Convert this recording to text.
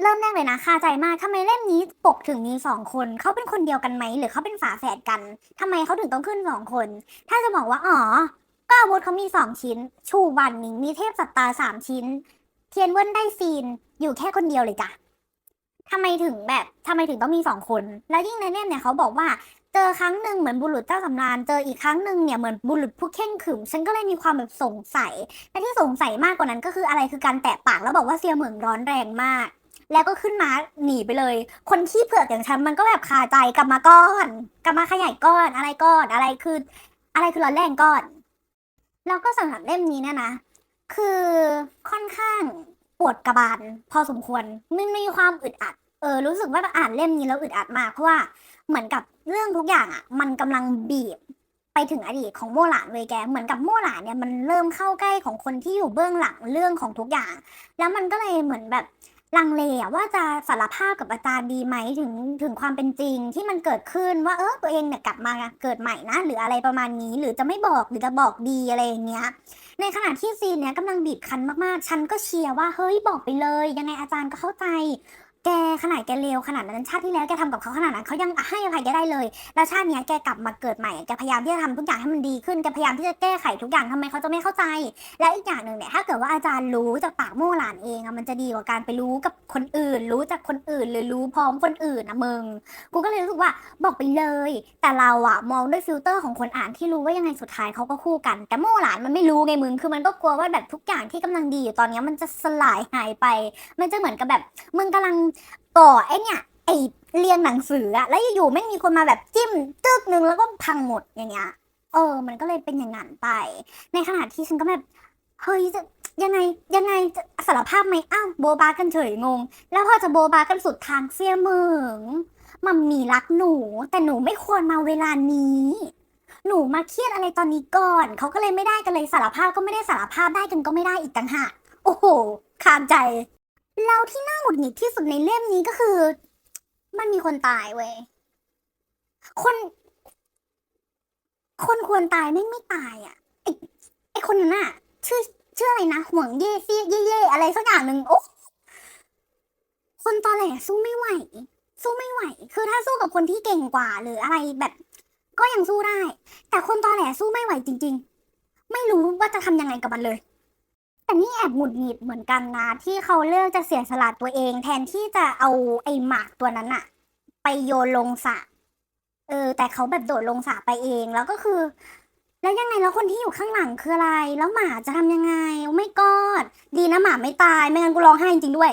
เริ่มแรกเลยนะคาใจมากทำไมเล่มนี้ปกถึงมีสองคน เขาเป็นคนเดียวกันไหม หรือเขาเป็นฝาแฝดกันทำไมเขาถึงต้องขึ้นสองคน ถ้าจะบอกว่า อ๋อ ก็อาวุธเขามีสองชิ้น ชูบันหนิงมีเทพสัตตาสามชิ้น เทียนเวิ้นได้ซีน อยู่แค่คนเดียวเลยจ้ะทำไมถึงแบบทำไมถึงต้องมีสองคน แล้วยิ่งในเล่มเนี่ยเขาบอกว่าเจอครั้งหนึ่งเหมือนบุรุษเจ้าสำราญเจออีกครั้งหนึ่งเนี่ยเหมือนบุรุษผู้เข่งขึมฉันก็เลยมีความแบบสงสัยและที่สงสัยมากกว่านั้นก็คืออะไรคือการแตะปากแล้วบอกว่าเซียเหมืองร้อนแรงมาก แล้วก็ขึ้นมาหนีไปเลย คนขี้เผือกอย่างฉันมันก็แบบคาใจกลับมาก้อนกลับมาขยายก้อนอะไรก้อนอะไรคือ อะไรคือร้อนแรงก้อน แล้วก็สำหรับเล่มนี้เนะนะ คือค่อนข้างปวดกระบาลพอสมควรมันมีความอึดอัด เออ รู้สึกว่าอ่านเล่มนี้แล้วอึดอัดมากเพราะว่าเหมือนกับเรื่องทุกอย่างอะ มันกำลังบีบไปถึงอดีตของโมหลานเวยแก เหมือนกับโมหลานเนี่ยมันเริ่มเข้าใกล้ของคนที่อยู่เบื้องหลังเรื่องของทุกอย่าง แล้วมันก็เลยเหมือนแบบ ลังเลอะว่าจะสารภาพกับอาจารย์ดีไหมถึงถึงความเป็นจริงที่มันเกิดขึ้นว่าเออตัวเองเนี่ยกลับมาเกิดใหม่นะ หรืออะไรประมาณนี้หรือจะไม่บอกหรือจะบอกดีอะไรอย่างเงี้ย ในขณะที่ซีนเนี่ยกำลังบีบคั้นมากๆ ฉันก็เชียร์ว่าเฮ้ยบอกไปเลย ยังไงอาจารย์ก็เข้าใจ แกขนาดแกเลวขนาดนั้นชาติที่แล้วแกทำกับเขาขนาดนั้นเขายังให้อภัยแกได้เลย แล้วชาติเนี้ยแกกลับมาเกิดใหม่แกพยายามที่จะทำทุกอย่างให้มันดีขึ้นแกพยายามที่จะแก้ไขทุกอย่างทำไมเขาจะไม่เข้าใจ และอีกอย่างหนึ่งเนี่ยถ้าเกิดว่าอาจารย์รู้จากปากโม่หลานเองอะมันจะดีกว่าการไปรู้กับคนอื่น รู้จากคนอื่นหรือรู้พร้อมคนอื่นอะมึงกูก็เลยรู้สึกว่าบอกไปเลย แต่เราอะมองด้วยฟิลเตอร์ของคนอ่านที่รู้ว่ายังไงสุดท้ายเขาก็คู่กัน แต่โม่หลานมันไม่รู้ไงมึงคือมันก็กลัวว่าแบบทุกอย่างที่กำลังดีอยู่ตอนนี้มันจะสลายหายไป มันจะเหมือนกับแบบมึงกำลังก่อไอ้เนี่ยไอเรียงหนังสืออะแล้วอยู่ๆไม่มีคนมาแบบจิ้มตึกนึงแล้วก็พังหมดอย่างเงี้ยเออ มันก็เลยเป็นอย่างนั้นไป ในขณะที่ฉันก็แบบเฮ้ยจะยังไงยังไงจะสารภาพไหมอ้าวโบบากันเฉยงง แล้วพอจะโบบากันสุดทางเสียมืองมัมมี่รักหนู แต่หนูไม่ควรมาเวลานี้ หนูมาเครียดอะไรตอนนี้ก่อน เขาก็เลยไม่ได้กันเลยสารภาพก็ไม่ได้สารภาพได้กันก็ไม่ได้อีกต่างหากโอ้โหคามใจ เราที่น่าหงุดหงิดที่สุดในเล่มนี้ก็คือ มันมีคนตายเว้ย คน คนควรตายไม่ไม่ตายอะไอไอคนนั้นน่ะ ชื่อชื่ออะไรนะห่วงเย่เซี่ยเย่เย่อะไรสักอย่างหนึ่งโอ้คนตอแหลสู้ไม่ไหว สู้ไม่ไหว คือถ้าสู้กับคนที่เก่งกว่า หรืออะไรแบบ ก็ยังสู้ได้ แต่คนตอแหลสู้ไม่ไหวจริง ๆ ไม่รู้ว่าจะทำยังไงกับมันเลย แต่นี่แอบหงุดหงิดเหมือนกันนะ ที่เขาเลือกจะเสียสละตัวเอง แทนที่จะเอาไอ้หมากตัวนั้นอะไปโยนลงสระเออ แต่เขาแบบโดดลงสระไปเองแล้วก็คือ แล้วยังไงแล้วคนที่อยู่ข้างหลังคืออะไร แล้วหมาจะทำยังไงไม่กอดดีนะหมาไม่ตายไม่งั้นกูร้องไห้จริงๆด้วย